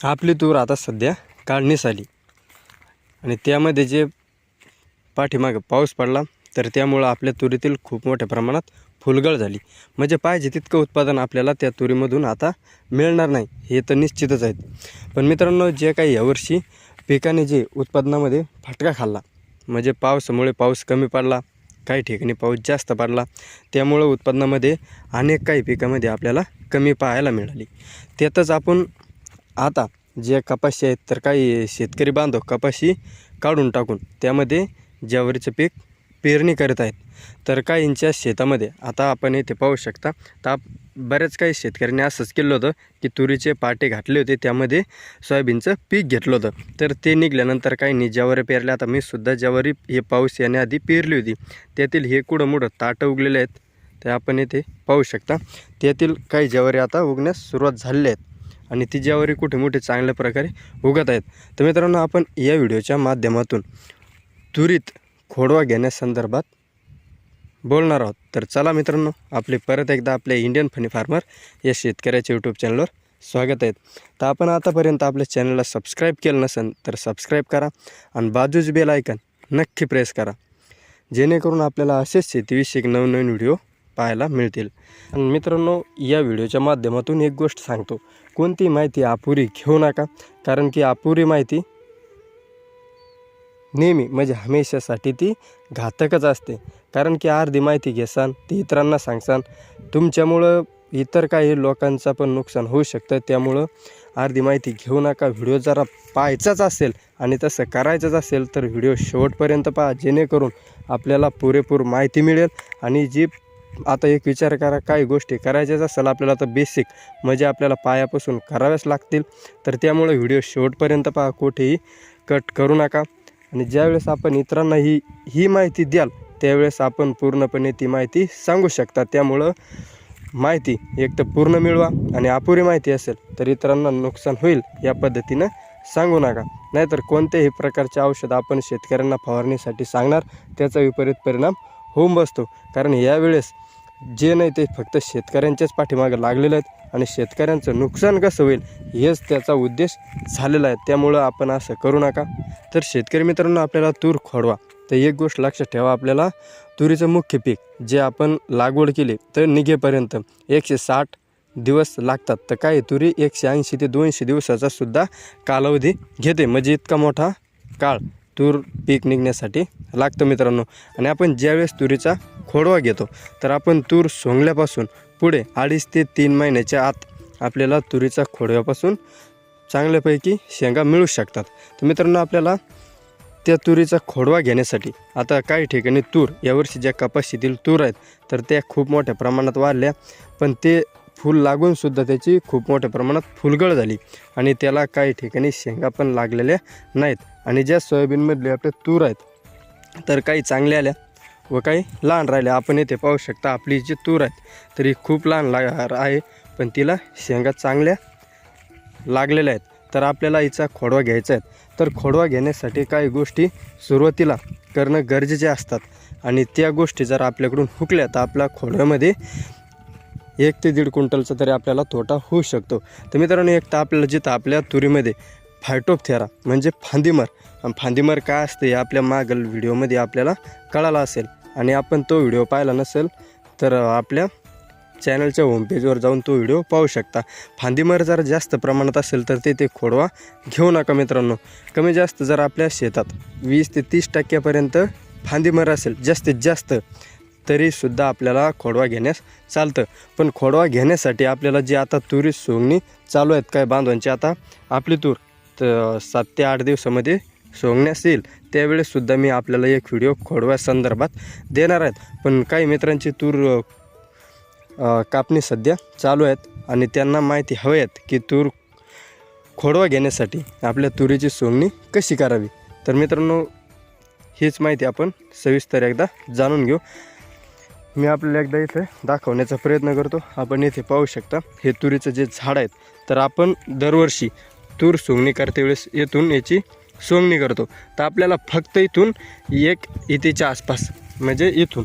आपली तूर आता सध्या काढणीस आली. आणि त्यामध्ये जे पाठीमागं पाऊस पडला तर त्यामुळं आपल्या तुरीतील खूप मोठ्या प्रमाणात फुलगळ झाली. म्हणजे पाहिजे तितकं उत्पादन आपल्याला त्या तुरीमधून आता मिळणार नाही हे तर निश्चितच आहेत. पण मित्रांनो जे काही यावर्षी पिकाने जे उत्पादनामध्ये फटका खाल्ला म्हणजे पावसामुळे पाऊस कमी पडला काही ठिकाणी पाऊस जास्त पडला त्यामुळं उत्पादनामध्ये अनेक काही पिकामध्ये आपल्याला कमी पाहायला मिळाली. त्यातच आपण आता जे कपाशी आहेत तर काही शेतकरी बांधव कपाशी काढून टाकून त्यामध्ये ज्वारीचं पीक पेरणी करत आहेत. तर काहींच्या शेतामध्ये आता आपण इथे पाहू शकता तर बऱ्याच काही शेतकऱ्यांनी असंच केलं होतं की तुरीचे पाटे घातले होते त्यामध्ये सोयाबीनचं पीक घेतलं होतं. तर ते निघाल्यानंतर काहींनी ज्वारी पेरल्या. आता मी सुद्धा ज्वारी हे पाऊस येण्याआधी पेरली होती. त्यातील हे कुडं मोठं ताटं उगलेले आहेत ते आपण इथे पाहू शकता. त्यातील काही ज्वारी आता उगण्यास सुरुवात झालेली आहेत. आणि ती ज्वारी कुठे मोठे चांगल्या प्रकारे उगत आहेत. तर मित्रांनो आपण या व्हिडिओच्या माध्यमातून तुरीत खोडवा घेण्यासंदर्भात बोलणार आहोत. तर चला मित्रांनो आपले परत एकदा आपल्या इंडियन फनी फार्मर या शेतकऱ्याच्या यूट्यूब चॅनलवर स्वागत आहेत तर आपण आतापर्यंत आपल्या चॅनलला सबस्क्राईब केलं नसेल तर सबस्क्राईब करा आणि बाजूच बेल ऐकन नक्की प्रेस करा. जेणेकरून आपल्याला असेच शेतीविषयक नवनवीन व्हिडिओ पाहायला मिळतील. आणि मित्रांनो या व्हिडिओच्या माध्यमातून एक गोष्ट सांगतो. कोणती माहिती अपुरी घेऊ नका कारण की अपुरी माहिती नेहमी म्हणजे हमेशासाठी ती घातकच असते. कारण की अर्धी माहिती घेसान ती इतरांना सांगसान. तुमच्यामुळं इतर काही लोकांचं पण नुकसान होऊ शकतं त्यामुळं अर्धी माहिती घेऊ नका. व्हिडिओ जरा पाहायचाच असेल आणि तसं करायचंच असेल तर व्हिडिओ शेवटपर्यंत पहा जेणेकरून आपल्याला पुरेपूर माहिती मिळेल आणि जी आता एक विचार करा काही गोष्टी करायच्याच असेल आपल्याला तर बेसिक म्हणजे आपल्याला पायापासून कराव्याच लागतील. तर त्यामुळे व्हिडिओ शेवटपर्यंत पहा कुठेही कट करू नका. आणि ज्यावेळेस आपण इतरांना ही ही माहिती द्याल त्यावेळेस आपण पूर्णपणे ती माहिती सांगू शकता. त्यामुळं माहिती एक तर पूर्ण मिळवा आणि अपुरी माहिती असेल तर इतरांना नुकसान होईल या पद्धतीनं सांगू नका. नाहीतर कोणत्याही प्रकारचे औषध आपण शेतकऱ्यांना फवारणीसाठी सांगणार त्याचा विपरीत परिणाम होऊन बसतो. कारण यावेळेस जे नाही ते फक्त शेतकऱ्यांच्याच पाठीमागे लागलेले आहेत आणि शेतकऱ्यांचं नुकसान कसं होईल हेच त्याचा उद्देश झालेला आहे. त्यामुळं आपण असं करू नका. तर शेतकरी मित्रांनो आपल्याला तूर खोडवा. तर एक गोष्ट लक्षात ठेवा आपल्याला तुरीचं मुख्य पीक जे आपण लागवड केली तर निघेपर्यंत एकशे साठ दिवस लागतात. तर काही तुरी एकशे ऐंशी ते दोनशे दिवसाचासुद्धा कालावधी घेते. म्हणजे इतका मोठा काळ. तूर पीक निघण्यासाठी लागतं मित्रांनो. आणि आपण ज्यावेळेस तुरीचा खोडवा घेतो तर आपण तूर सोंगल्यापासून पुढे अडीच ते तीन महिन्याच्या आत आपल्याला तुरीचा खोडव्यापासून चांगल्यापैकी शेंगा मिळू शकतात. तर मित्रांनो आपल्याला त्या तुरीचा खोडवा घेण्यासाठी आता काही ठिकाणी तूर यावर्षी ज्या कपाशीतील तूर आहेत तर त्या खूप मोठ्या प्रमाणात वाढल्या. पण ते फूल लागूनसुद्धा त्याची खूप मोठ्या प्रमाणात फुलगळ झाली. आणि त्याला काही ठिकाणी शेंगा पण लागलेल्या नाहीत. आणि ज्या सोयाबीनमधले आपले तूर आहेत तर काही चांगल्या आल्या व काही लहान राहिल्या. आपण येथे पाहू शकता आपली जी तूर आहेत तरी खूप लहान लाग आहे पण तिला शेंगा चांगल्या लागलेल्या आहेत. तर आपल्याला हिचा खोडवा घ्यायचा आहे. तर खोडवा घेण्यासाठी काही गोष्टी सुरुवातीला करणं गरजेचे असतात. आणि त्या गोष्टी जर आपल्याकडून हुकल्या तर आपल्या खोडव्यामध्ये एक ते दीड क्विंटलचा तरी आपल्याला तोटा होऊ शकतो. तर मित्रांनो एक तर आपल्याला जिथं आपल्या तुरीमध्ये फायटोपथेरा म्हणजे फांदीमर. आणि फांदीमर काय असते हे आपल्या मागल व्हिडिओमध्ये आपल्याला कळालं असेल. आणि आपण तो व्हिडिओ पाहिला नसेल तर आपल्या चॅनलच्या होमपेजवर जाऊन तो व्हिडिओ पाहू शकता. फांदीमर जर जास्त प्रमाणात असेल तर ते ते खोडवा घेऊ नका मित्रांनो. कमी जास्त जर आपल्या शेतात वीस ते तीस टक्क्यापर्यंत फांदीमर असेल जास्तीत जास्त तरीसुद्धा आपल्याला खोडवा घेण्यास चालतं. पण खोडवा घेण्यासाठी आपल्याला जी आता तुरी सोंगणी चालू आहेत काय बांधवांची आता आपली तूर सात ते आठ दिवसामध्ये सोंगण्यास येईल. त्यावेळेससुद्धा मी आपल्याला एक व्हिडिओ खोडव्या संदर्भात देणार आहेत पण काही मित्रांची तूर कापणी सध्या चालू आहेत आणि त्यांना माहिती हवी आहेत की तूर खोडवा घेण्यासाठी आपल्या तुरीची सोंगणी कशी करावी? तर मित्रांनो हीच माहिती आपण सविस्तर एकदा जाणून घेऊ. मी आपल्याला एकदा इथे दाखवण्याचा प्रयत्न करतो. आपण इथे पाहू शकता हे तुरीचं जे झाड आहेत तर आपण दरवर्षी तूर सोंगणी करते वेळेस येथून याची सोंगणी करतो. तर आपल्याला फक्त इथून एक इथेच्या आसपास म्हणजे इथून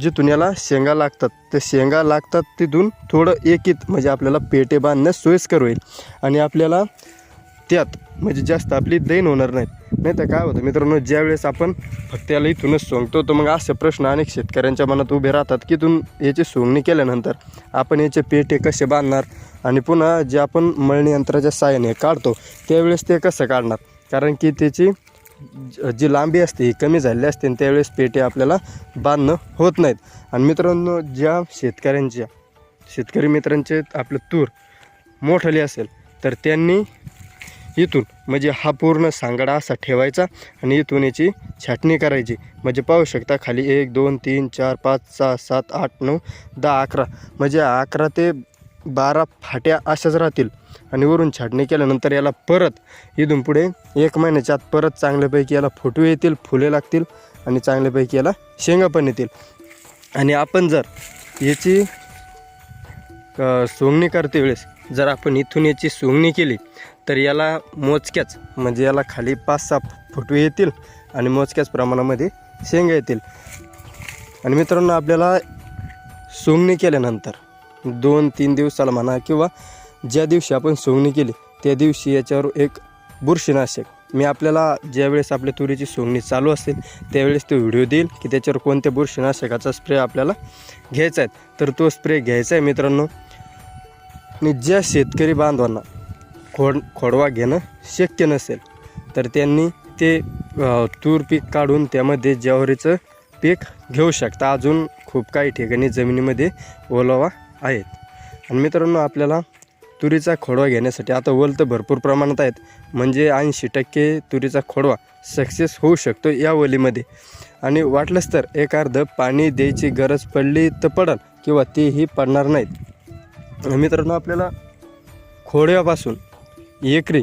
जिथून याला शेंगा लागतात. ते शेंगा लागतात तिथून थोडं एक इथ म्हणजे आपल्याला पेटे बांधण्यास सोयीस्कर होईल. आणि आपल्याला त्यात म्हणजे जास्त आपली दैन होणार नाहीत. नाही तर काय होतं मित्रांनो ज्यावेळेस आपण फक्त याला इथूनच सोंगतो तर मग असे प्रश्न अनेक शेतकऱ्यांच्या मनात उभे राहतात की इथून याची सोंगणी केल्यानंतर आपण याचे पेटे कसे बांधणार आणि पुन्हा जे आपण मळणी यंत्राच्या साहाय्याने काढतो त्यावेळेस ते कसं काढणार? कारण की त्याची ज- जी लांबी असते ही कमी झालेली असते आणि त्यावेळेस पेटे आपल्याला बांधणं होत नाहीत. आणि मित्रांनो ज्या शेतकऱ्यांच्या शेतकरी मित्रांचे आपलं तूर मोठली असेल तर त्यांनी इथून म्हणजे हा पूर्ण सांगाडा असा ठेवायचा आणि इथून याची छाटणी करायची. म्हणजे पाहू शकता खाली एक दोन तीन चार पाच सहा सात आठ नऊ दहा अकरा. म्हणजे अकरा ते बारा फाट्या अशाच राहतील. आणि वरून छाटणी केल्यानंतर याला परत इथून पुढे एक महिन्याच्या आत परत चांगल्यापैकी याला फोटो येतील फुले लागतील आणि चांगल्यापैकी याला शेंगा पण येतील. आणि आपण जर याची सोंगणी करते वेळेस जर आपण इथून याची सोंगणी केली तर याला मोजक्याच म्हणजे याला खाली पाच सहा फुटवे येतील आणि मोजक्याच प्रमाणामध्ये शेंगा येतील. आणि मित्रांनो आपल्याला सोंगणी केल्यानंतर दोन तीन दिवसाला म्हणा किंवा ज्या दिवशी आपण सोंगणी केली त्या दिवशी याच्यावर एक बुरशीनाशक. मी आपल्याला ज्यावेळेस आपल्या तुरीची सोंगणी चालू असेल त्यावेळेस तो व्हिडिओ देईल की त्याच्यावर कोणत्या बुरशीनाशकाचा स्प्रे आपल्याला घ्यायचा आहे. तर तो स्प्रे घ्यायचा आहे मित्रांनो. आणि ज्या शेतकरी बांधवांना खोड खोडवा घेणं शक्य नसेल तर त्यांनी ते तूर पीक काढून त्यामध्ये ज्वारीचं पीक घेऊ शकता. अजून खूप काही ठिकाणी जमिनीमध्ये ओलावा आहेत. आणि मित्रांनो आपल्याला तुरीचा खोडवा घेण्यासाठी आता वल तर भरपूर प्रमाणात आहेत. म्हणजे ऐंशी टक्के तुरीचा खोडवा सक्सेस होऊ शकतो या वलीमध्ये. आणि वाटलंच तर एक अर्ध पाणी द्यायची गरज पडली तर पडल किंवा तीही पडणार नाहीत. मित्रांनो आपल्याला खोड्यापासून एकरी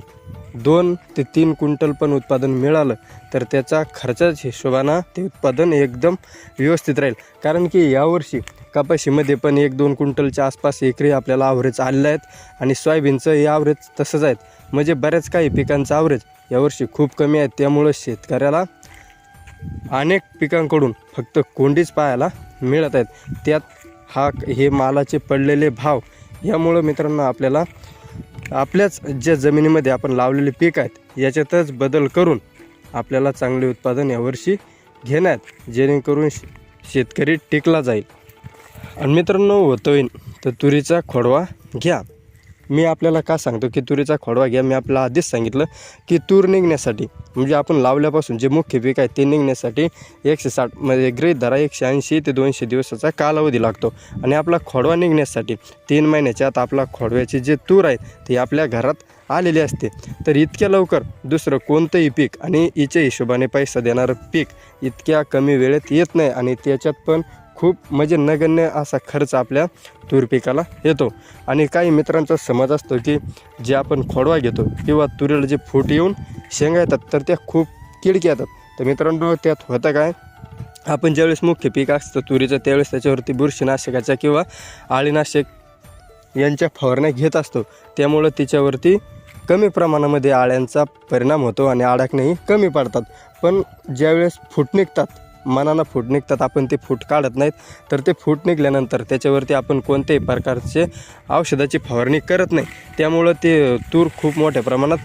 दोन ते तीन क्विंटल पण उत्पादन मिळालं तर त्याचा खर्चाच हिशोबानं ते उत्पादन एकदम व्यवस्थित राहील. कारण की यावर्षी कपाशीमध्ये पण एक दोन क्विंटलच्या आसपास एकरी आपल्याला ॲव्हरेज आलेलं आहेत आणि सोयाबीनचं हे ॲव्हरेज तसंच आहेत. म्हणजे बऱ्याच काही पिकांचं ॲव्हरेज यावर्षी खूप कमी आहे त्यामुळं शेतकऱ्याला अनेक पिकांकडून फक्त कोंडीच पाहायला मिळत आहेत. त्यात हा हे मालाचे पडलेले भाव यामुळं मित्रांनो आपल्याला आपल्याच ज्या जमिनीमध्ये आपण लावलेले पीक आहेत याच्यातच बदल करून आपल्याला चांगले उत्पादन यावर्षी घेण्यात जेणेकरून शेतकरी टिकला जाईल. आणि मित्रांनो होतोय तर तुरीचा खोडवा घ्या. मी आपल्याला का सांगतो की तुरीचा खोडवा घ्या? मी आपल्याला आधीच सांगितलं की तूर निघण्यासाठी म्हणजे आपण लावल्यापासून जे मुख्य पीक आहे ते निघण्यासाठी एकशे साठ म्हणजे गृहित धरा एकशे ऐंशी ते दोनशे दिवसाचा कालावधी लागतो. आणि आपला खोडवा निघण्यासाठी तीन महिन्याच्या आत आपला खोडव्याची जे तूर आहे ते आपल्या घरात आलेली असते. तर इतक्या लवकर दुसरं कोणतंही पीक आणि हिच्या हिशोबाने पैसा देणारं पीक इतक्या कमी वेळेत येत नाही आणि त्याच्यात पण खूप म्हणजे नगण्य असा खर्च आपल्या तूर पिकाला येतो. आणि काही मित्रांचा समज असतो की जे आपण खोडवा घेतो किंवा तुरीला जे फूट येऊन शेंगा येतात तर त्या खूप किडकी येतात. तर मित्रांनो त्यात होतं काय? आपण ज्यावेळेस मुख्य पीक असतं तुरीचं त्यावेळेस त्याच्यावरती बुरशीनाशकाच्या किंवा आळीनाशक यांच्या फवारण्या घेत असतो. त्यामुळं तिच्यावरती कमी प्रमाणामध्ये आळ्यांचा परिणाम होतो आणि आडाकणेही कमी पडतात. पण ज्यावेळेस फूट निघतात मनानं फूट निघतात आपण ते फूट काढत नाहीत. तर ते फूट निघल्यानंतर त्याच्यावरती आपण कोणत्याही प्रकारचे औषधाची फवारणी करत नाही. त्यामुळं ते तूर खूप मोठ्या प्रमाणात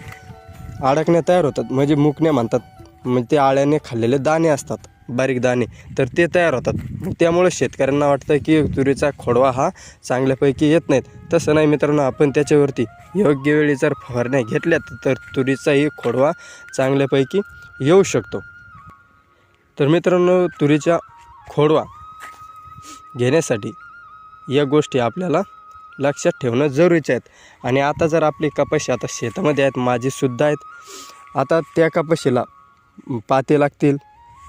अडकण्या तयार होतात. म्हणजे मुकण्या म्हणतात. म्हणजे ते आळ्याने खाल्लेले दाणे असतात. बारीक दाणे. तर ते तयार होतात. त्यामुळं त्यामुळे शेतकऱ्यांना वाटतं की तुरीचा खोडवा हा चांगल्यापैकी येत नाहीत. तसं नाही मित्रांनो आपण त्याच्यावरती योग्य वेळी जर फवारण्या घेतल्यात तर तुरीचाही खोडवा चांगल्यापैकी येऊ शकतो. तर मित्रांनो तुरीच्या खोडवा घेण्यासाठी या गोष्टी आपल्याला लक्षात ठेवणं जरुरीचे आहेत. आणि आता जर आपली कपाशी आता शेतामध्ये आहेत माझीसुद्धा आहेत. आता त्या कपाशीला पाते लागतील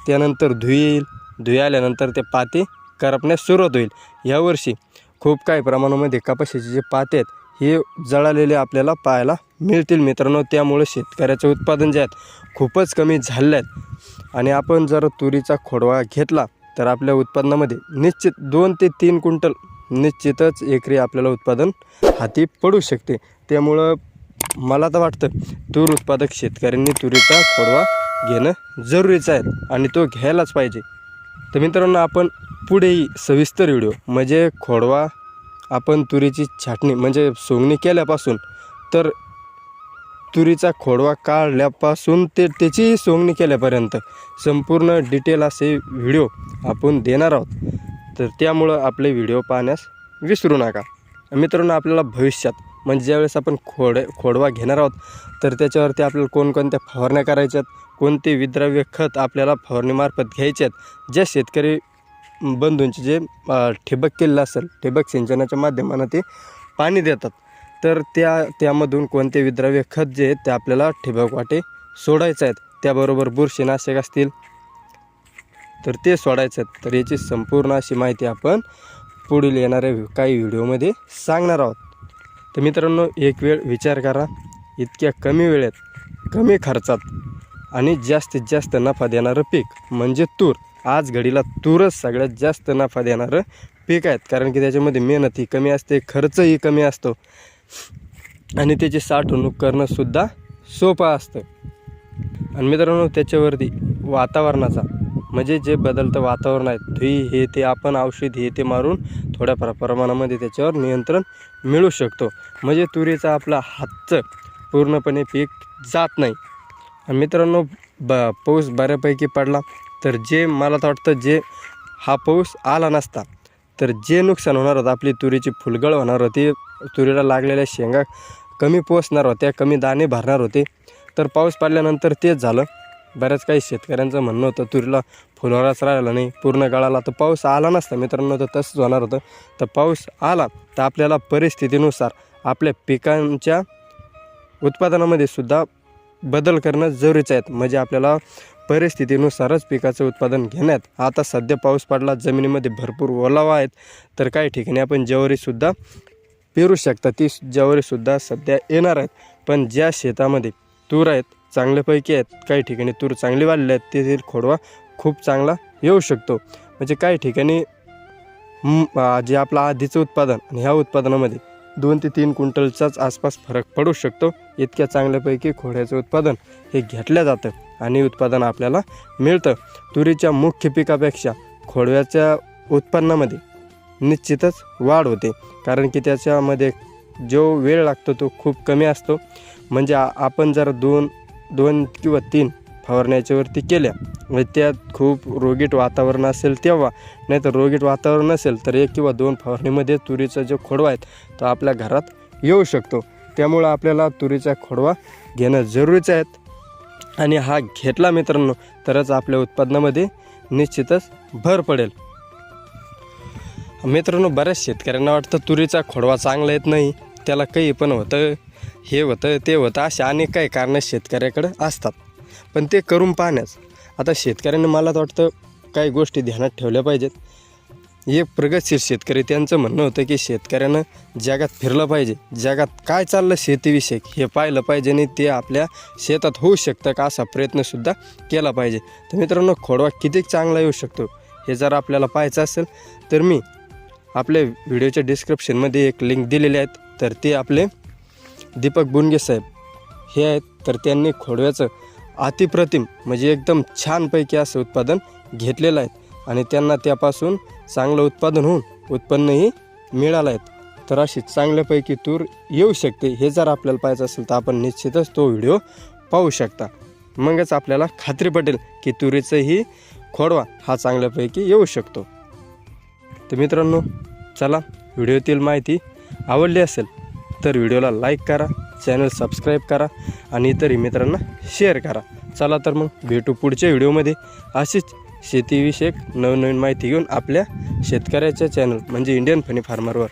त्यानंतर धुई येईल. धुई आल्यानंतर ते पाते करपण्यास सुरुवात होईल. यावर्षी खूप काही प्रमाणामध्ये कपाशीचे जे पाते आहेत हे जळालेले आपल्याला पाहायला मिळतील मित्रांनो. त्यामुळे शेतकऱ्याचे उत्पादन जे आहेत खूपच कमी झाले आहेत. आणि आपण जर तुरीचा खोडवा घेतला तर आपल्या उत्पादनामध्ये निश्चित दोन ते तीन क्विंटल निश्चितच एकरी आपल्याला उत्पादन हाती पडू शकते. त्यामुळं मला तर वाटतं तूर उत्पादक शेतकऱ्यांनी तुरीचा खोडवा घेणं जरुरीचं आहे आणि तो घ्यायलाच पाहिजे. तर मित्रांनो आपण पुढेही सविस्तर व्हिडिओ म्हणजे खोडवा आपण तुरीची छाटणी म्हणजे सोंगणी केल्यापासून तर तुरीचा खोडवा काढल्यापासून ते त्याची सोंगणी केल्यापर्यंत संपूर्ण डिटेल असे व्हिडिओ आपण देणार आहोत. तर त्यामुळं आपले व्हिडिओ पाहण्यास विसरू नका. मित्रांनो आपल्याला भविष्यात म्हणजे ज्यावेळेस आपण खोड खोडवा घेणार आहोत तर त्याच्यावरती आपल्याला कोणकोणत्या फवारण्या करायच्यात कोणते विद्राव्य खत आपल्याला फवारणीमार्फत घ्यायचे आहेत ज्या शेतकरी बंधूंचे जे ठिबक केलेलं असेल ठिबक सिंचनाच्या माध्यमानं ते पाणी देतात. तर त्या त्यामधून कोणते विद्राव्य खत जे आहेत ते आपल्याला ठिबक वाटे सोडायचे आहेत. त्याबरोबर बुरशीनाशक असतील. तर ते सोडायचं आहेत. तर याची संपूर्ण अशी माहिती आपण पुढील येणाऱ्या काही व्हिडिओमध्ये सांगणार आहोत. तर मित्रांनो एक वेळ विचार करा. इतक्या कमी वेळेत कमी खर्चात आणि जास्तीत जास्त नफा देणारं पीक म्हणजे तूर. आज घडीला तूरच सगळ्यात जास्त नफा देणारं पीक आहेत. कारण की त्याच्यामध्ये मेहनतही कमी असते खर्चही कमी असतो. आणि त्याची साठवणूक करणंसुद्धा सोपं असतं. आणि मित्रांनो त्याच्यावरती वातावरणाचा म्हणजे जे बदलतं वातावरण आहे धुई हे ते आपण औषध हे ते मारून थोड्या प्र प्रमाणामध्ये त्याच्यावर नियंत्रण मिळू शकतो. म्हणजे तुरीचा आपला हातचं पूर्णपणे पीक जात नाही. आणि मित्रांनो ब पाऊस बऱ्यापैकी पडला तर जे मला तर वाटतं जे हा पाऊस आला नसता तर जे नुकसान होणार होतं आपली तुरीची फुलगळ होणार होती तुरीला लागलेल्या शेंगा कमी पोचणार होत्या कमी दाणे भरणार होते. तर पाऊस पडल्यानंतर तेच झालं. बऱ्याच काही शेतकऱ्यांचं म्हणणं होतं तुरीला फुलवराच राहिला नाही पूर्ण गळाला. तर पाऊस आला नसता मित्रांनो तर तसंच होणार होतं. तर पाऊस आला तर आपल्याला परिस्थितीनुसार आपल्या पिकांच्या उत्पादनामध्ये सुद्धा बदल करणं जरुरीचं आहे. म्हणजे आपल्याला परिस्थितीनुसारच पिकाचं उत्पादन घेण्यात. आता सध्या पाऊस पडला जमिनीमध्ये भरपूर ओलावा आहेत. तर काही ठिकाणी आपण ज्वारीसुद्धा पेरू शकता. ती ज्वारीसुद्धा सध्या येणार आहेत. पण ज्या शेतामध्ये तूर आहेत चांगल्यापैकी आहेत काही ठिकाणी तूर चांगली वाढले आहेत तेथील खोडवा खूप चांगला येऊ शकतो. म्हणजे काही ठिकाणी जे आपलं आधीचं उत्पादन आणि ह्या उत्पादनामध्ये दोन ते तीन क्विंटलचाच आसपास फरक पडू शकतो. इतक्या चांगल्यापैकी खोड्याचं उत्पादन हे घेतलं जातं आणि उत्पादन आपल्याला मिळतं. तुरीच्या मुख्य पिकापेक्षा खोडव्याच्या उत्पन्नामध्ये निश्चितच वाढ होते. कारण की त्याच्यामध्ये जो वेळ लागतो तो खूप कमी असतो. म्हणजे आपण जर दोन दोन किंवा तीन फवारण्याच्यावरती केल्या म्हणजे त्यात खूप रोगीट वातावरण असेल तेव्हा नाही तर रोगीट वातावरण असेल तर एक किंवा दोन फवारणीमध्ये तुरीचा जो खोडवा आहे तो आपल्या घरात येऊ शकतो. त्यामुळं आपल्याला तुरीचा खोडवा घेणं जरुरीचं आहे. आणि हा घेतला मित्रांनो तरच आपल्या उत्पादनामध्ये निश्चितच भर पडेल. मित्रांनो बऱ्याच शेतकऱ्यांना वाटतं तुरीचा खोडवा चांगला येत नाही. त्याला काही पण होतं हे होतं ते होतं अशा अनेक काही कारणं शेतकऱ्याकडं असतात. पण ते करून पाहण्यास आता शेतकऱ्यांनी मला तर वाटतं काही गोष्टी ध्यानात ठेवल्या पाहिजेत. एक प्रगतशील शेतकरी त्यांचं म्हणणं होतं की शेतकऱ्यानं जगात फिरलं पाहिजे. जगात काय चाललं शेतीविषयक हे पाहिलं पाहिजे आणि ते आपल्या शेतात होऊ शकतं का असा प्रयत्नसुद्धा केला पाहिजे. तर मित्रांनो खोडवा किती चांगला येऊ शकतो हे जर आपल्याला पाहायचं असेल तर मी आपल्या व्हिडिओच्या डिस्क्रिप्शनमध्ये एक लिंक दिलेले आहेत. तर ते आपले दीपक बुनगे साहेब. हे आहेत. तर त्यांनी खोडव्याचं अतिप्रतिम म्हणजे एकदम छानपैकी असं उत्पादन घेतलेलं आहे. आणि त्यांना त्यापासून चांगलं उत्पादन होऊन उत्पन्नही मिळालं आहे. तर अशी चांगल्यापैकी तूर येऊ शकते. हे जर आपल्याला पाहायचं असेल तर आपण निश्चितच तो व्हिडिओ पाहू शकता. मगच आपल्याला खात्री पटेल की तुरीचंही खोडवा हा चांगल्यापैकी येऊ शकतो. तर मित्रांनो चला व्हिडिओतील माहिती आवडली असेल तर व्हिडिओला लाईक करा चॅनल सबस्क्राईब करा आणि इतरही मित्रांना शेअर करा. चला तर मग भेटू पुढच्या व्हिडिओमध्ये. अशीच शेतीविषयक नवनवीन माहिती घेऊन आपल्या शेतकऱ्याच्या चॅनल म्हणजे इंडियन फनी फार्मरवर